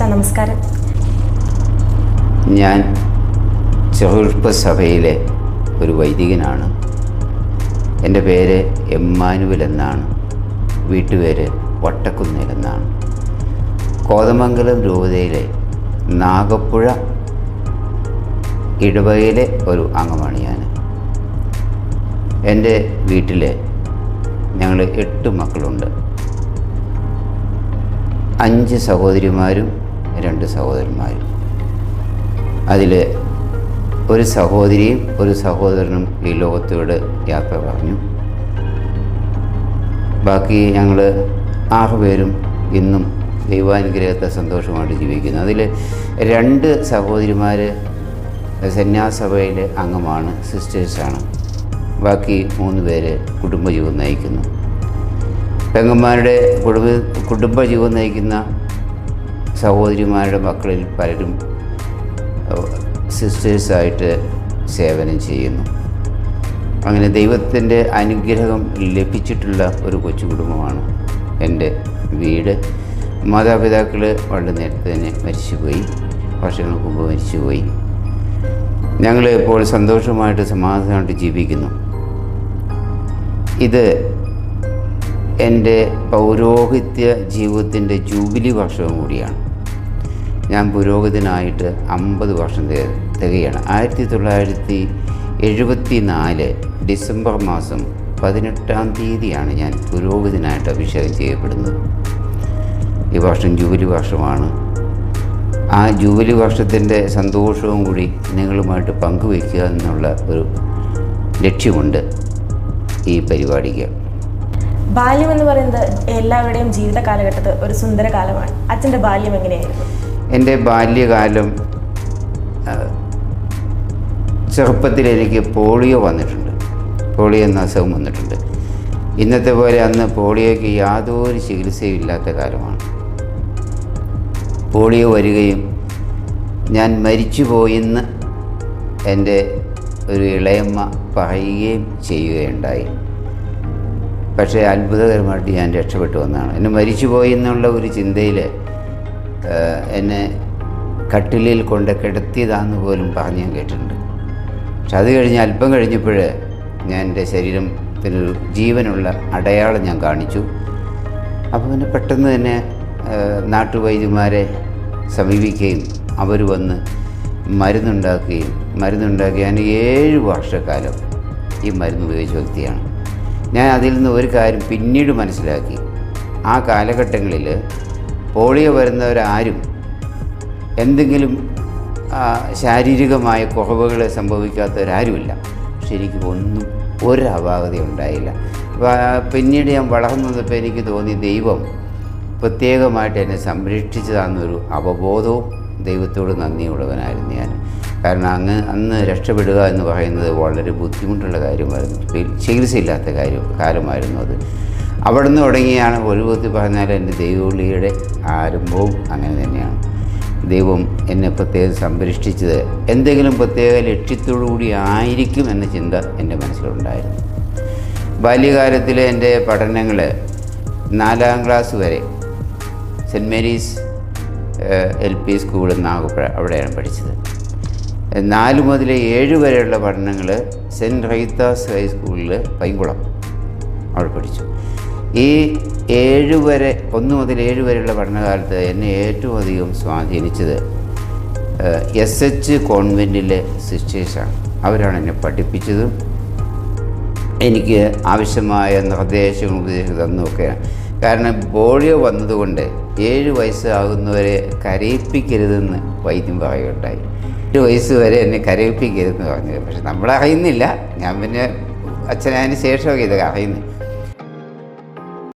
അച്ഛാ നമസ്കാരം? ഞാൻ ചെറുപ്പ സഭയിലെ ഒരു വൈദികനാണ്. എന്റെ പേര് എമ്മാനുവൽ എന്നാണ്. വീട്ടുപേര് വട്ടക്കുന്നേൽ എന്നാണ്. കോതമംഗലം രൂപതയിലെ നാഗപ്പുഴ ഇടവകയിലെ ഒരു അംഗമാണ് ഞാൻ. എന്റെ വീട്ടിൽ ഞങ്ങൾ എട്ട് മക്കളുണ്ട്. അഞ്ച് സഹോദരിമാരും രണ്ട് സഹോദരന്മാരും അതിൽ ഒരു സഹോദരിയും ഒരു സഹോദരനും ഈ ലോകത്തോട് യാത്ര പറഞ്ഞു. ബാക്കി ഞങ്ങൾ ആറുപേരും ഇന്നും ദൈവാനുഗ്രഹത്തെ സന്തോഷമായിട്ട് ജീവിക്കുന്നു. അതിൽ രണ്ട് സഹോദരിമാർ സന്യാസഭയിലെ അംഗമാണ് സിസ്റ്റേഴ്സാണ്. ബാക്കി മൂന്ന് പേര് കുടുംബജീവിതം നയിക്കുന്നു. പെങ്ങന്മാരുടെ കുടുംബ കുടുംബജീവിതം നയിക്കുന്ന സഹോദരിമാരുടെ മക്കളിൽ പലരും സിസ്റ്റേഴ്സായിട്ട് സേവനം ചെയ്യുന്നു. അങ്ങനെ ദൈവത്തിന്റെ അനുഗ്രഹം ലഭിച്ചിട്ടുള്ള ഒരു കൊച്ചു കുടുംബമാണ് എന്റെ വീട്. മാതാപിതാക്കൾ വളരെ നേരത്തെ തന്നെ മരിച്ചുപോയി വർഷങ്ങൾക്ക് മുമ്പ് മരിച്ചുപോയി. ഞങ്ങൾ ഇപ്പോൾ സന്തോഷമായിട്ട് സമാധാനമായിട്ട് ജീവിക്കുന്നു. ഇത് എന്റെ പൗരോഹിത്യ ജീവിതത്തിന്റെ ജൂബിലി വർഷവും കൂടിയാണ്. ഞാൻ പുരോഹിതനായിട്ട് അമ്പത് വർഷം തിക- തികയാണ്. ആയിരത്തി തൊള്ളായിരത്തി എഴുപത്തി നാല് ഡിസംബർ മാസം പതിനെട്ടാം തീയതിയാണ് ഞാൻ പുരോഹിതനായിട്ട് അഭിഷേകം ചെയ്യപ്പെടുന്നത്. ഈ വർഷം ജൂബിലി വർഷമാണ്. ആ ജൂബിലി വർഷത്തിന്റെ സന്തോഷവും കൂടി നിങ്ങളുമായിട്ട് പങ്കുവയ്ക്കുക എന്നുള്ള ഒരു ലക്ഷ്യമുണ്ട് ഈ പരിപാടിക്ക്. ബാല്യം എന്ന് പറയുന്നത് എല്ലാവരുടെയും ജീവിത കാലഘട്ടത്തിൽ ഒരു സുന്ദര കാലമാണ്. അച്ഛന്റെ ബാല്യം എങ്ങനെയായിരുന്നു? എന്റെ ബാല്യകാലം ചെറുപ്പത്തിൽ എനിക്ക് പോളിയോ വന്നിട്ടുണ്ട്. പോളിയോ എന്ന അസുഖം വന്നിട്ടുണ്ട്. ഇന്നത്തെ പോലെ അന്ന് പോളിയോയ്ക്ക് യാതൊരു ചികിത്സയും ഇല്ലാത്ത കാലമാണ്. പോളിയോ വരികയും ഞാൻ മരിച്ചുപോയെന്ന് എന്റെ ഒരു ഇളയമ്മ പറയുകയും ചെയ്യുകയുണ്ടായി. പക്ഷേ അത്ഭുതകരമായിട്ട് ഞാൻ രക്ഷപ്പെട്ടു വന്നതാണ്. എന്നെ മരിച്ചുപോയി എന്നുള്ള ഒരു ചിന്തയിൽ എന്നെ കട്ടിലിൽ കൊണ്ട് കിടത്തിയതാന്ന് പോലും പറഞ്ഞ് ഞാൻ കേട്ടിട്ടുണ്ട്. പക്ഷെ അത് കഴിഞ്ഞ് അല്പം കഴിഞ്ഞപ്പോൾ ഞാൻ എന്റെ ശരീരത്തിനൊരു ജീവനുള്ള അടയാളം ഞാൻ കാണിച്ചു. അപ്പോൾ പിന്നെ പെട്ടെന്ന് തന്നെ നാട്ടുവൈദ്യന്മാരെ സമീപിക്കുകയും അവർ വന്ന് മരുന്നുണ്ടാക്കുകയും മരുന്നുണ്ടാക്കി ഞാൻ ഏഴ് വർഷക്കാലം ഈ മരുന്ന് ഉപയോഗിച്ച വ്യക്തിയാണ്. ഞാൻ അതിൽ നിന്ന് ഒരു കാര്യം പിന്നീട് മനസ്സിലാക്കി. ആ കാലഘട്ടങ്ങളിൽ പോളിയോ വരുന്നവരാരും എന്തെങ്കിലും ശാരീരികമായ കുറവുകൾ സംഭവിക്കാത്തവരാരുമില്ല. ശരിക്കും ഒന്നും ഒരു അപാകത ഉണ്ടായില്ല. പിന്നീട് ഞാൻ വളർന്നു എനിക്ക് തോന്നി ദൈവം പ്രത്യേകമായിട്ട് എന്നെ സംരക്ഷിച്ചതാണെന്നൊരു അവബോധവും ദൈവത്തോട് നന്ദിയുള്ളവനായിരുന്നു ഞാൻ. കാരണം അങ്ങ് അന്ന് രക്ഷപ്പെടുക എന്ന് പറയുന്നത് വളരെ ബുദ്ധിമുട്ടുള്ള കാര്യമായിരുന്നു. ചികിത്സയില്ലാത്ത കാര്യം കാലമായിരുന്നു അത്. അവിടെ നിന്ന് തുടങ്ങിയാണ് ഒരു വിധത്തിൽ പറഞ്ഞാൽ എന്റെ ദൈവവിളിയുടെ ആരംഭവും അങ്ങനെ തന്നെയാണ്. ദൈവം എന്നെ പ്രത്യേകം സംരക്ഷിച്ചത് എന്തെങ്കിലും പ്രത്യേക ലക്ഷ്യത്തോടു കൂടി ആയിരിക്കും എന്ന ചിന്ത എന്റെ മനസ്സിലുണ്ടായിരുന്നു. ബാല്യകാലത്തിലെ എന്റെ പഠനങ്ങൾ നാലാം ക്ലാസ് വരെ saint Mary's L P school Nagappuzha അവിടെയാണ് പഠിച്ചത്. നാല് മുതൽ ഏഴ് വരെയുള്ള പഠനങ്ങൾ സെന്റ് റൈത്താസ് ഹൈസ്കൂളിൽ പൈങ്കുളം അവിടെ പഠിച്ചു. ഈ ഏഴ് വരെ ഒന്ന് മുതൽ ഏഴ് വരെയുള്ള പഠനകാലത്ത് എന്നെ ഏറ്റവും അധികം സ്വാധീനിച്ചത് എസ് എച്ച് കോൺവെന്റിലെ സിസ്റ്റേഴ്സാണ്. അവരാണ് എന്നെ പഠിപ്പിച്ചതും എനിക്ക് ആവശ്യമായ നിർദ്ദേശങ്ങൾ ഉപദേശം തന്നൊക്കെയാണ് കാരണം പോളിയോ വന്നതുകൊണ്ട് ഏഴ് വയസ്സാകുന്നവരെ കരയിപ്പിക്കരുതെന്ന് വൈദ്യം പറയുകയുണ്ടായി. എട്ട് വയസ്സ് വരെ എന്നെ കരയിപ്പിക്കരുതെന്ന് പറഞ്ഞത് പക്ഷെ നമ്മളറിയുന്നില്ല ഞാൻ പിന്നെ അച്ഛനതിന് ശേഷമൊക്കെ ഇതൊക്കെ അറിയുന്നത്